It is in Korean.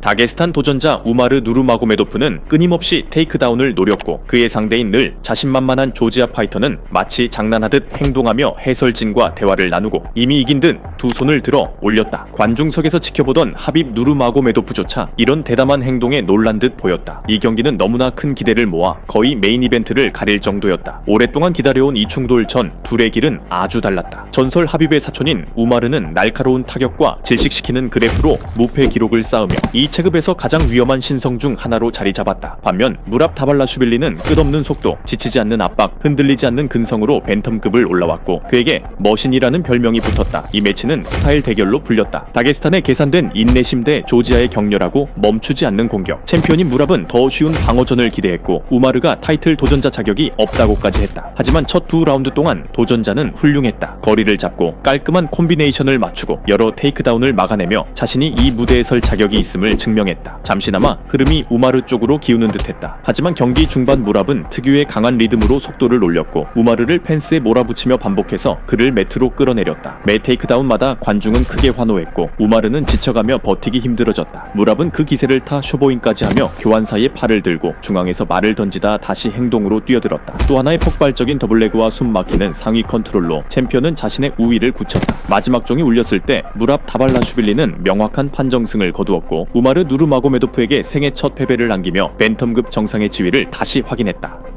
다게스탄 도전자 우마르 누르마고메도프는 끊임없이 테이크다운을 노렸고 그의 상대인 늘 자신만만한 조지아 파이터는 마치 장난하듯 행동하며 해설진과 대화를 나누고 이미 이긴 듯 두 손을 들어 올렸다. 관중석에서 지켜보던 하빕 누르마고메도프조차 이런 대담한 행동에 놀란 듯 보였다. 이 경기는 너무나 큰 기대를 모아 거의 메인 이벤트를 가릴 정도였다. 오랫동안 기다려온 이 충돌 전 둘의 길은 아주 달랐다. 전설 하빕의 사촌인 우마르는 날카로운 타격과 질식시키는 그래프로 무패 기록을 쌓으며 이 체급에서 가장 위험한 신성 중 하나로 자리 잡았다. 반면 무랍 다발라슈빌리는 끝없는 속도, 지치지 않는 압박, 흔들리지 않는 근성으로 벤텀급을 올라왔고 그에게 머신이라는 별명이 붙었다. 이 매치는 스타일 대결로 불렸다. 다게스탄의 계산된 인내심 대 조지아의 격렬하고 멈추지 않는 공격. 챔피언인 무랍은 더 쉬운 방어전을 기대했고 우마르가 타이틀 도전자 자격이 없다고까지 했다. 하지만 첫 두 라운드 동안 도전자는 훌륭했다. 거리를 잡고 깔끔한 콤비네이션을 맞추고 여러 테이크다운을 막아내며 자신이 이 무대에 설 자격이 있음을 증명했다. 잠시나마 흐름이 우마르 쪽으로 기우는 듯했다. 하지만 경기 중반 무랍은 특유의 강한 리듬으로 속도를 올렸고 우마르를 펜스에 몰아붙이며 반복해서 그를 매트로 끌어내렸다. 매 테이크다운마다 관중은 크게 환호했고 우마르는 지쳐가며 버티기 힘들어졌다. 무랍은 그 기세를 타 쇼보잉까지 하며 교환 사이에 팔을 들고 중앙에서 말을 던지다 다시 행동으로 뛰어들었다. 또 하나의 폭발적인 더블레그와 숨 막히는 상위 컨트롤로 챔피언은 자신의 우위를 굳혔다. 마지막 종이 울렸을 때 무랍 다발라슈빌리는 명확한 판정승을 거두었고 우 마르 누르마고메도프에게 생애 첫 패배를 안기며 벤텀급 정상의 지위를 다시 확인했다.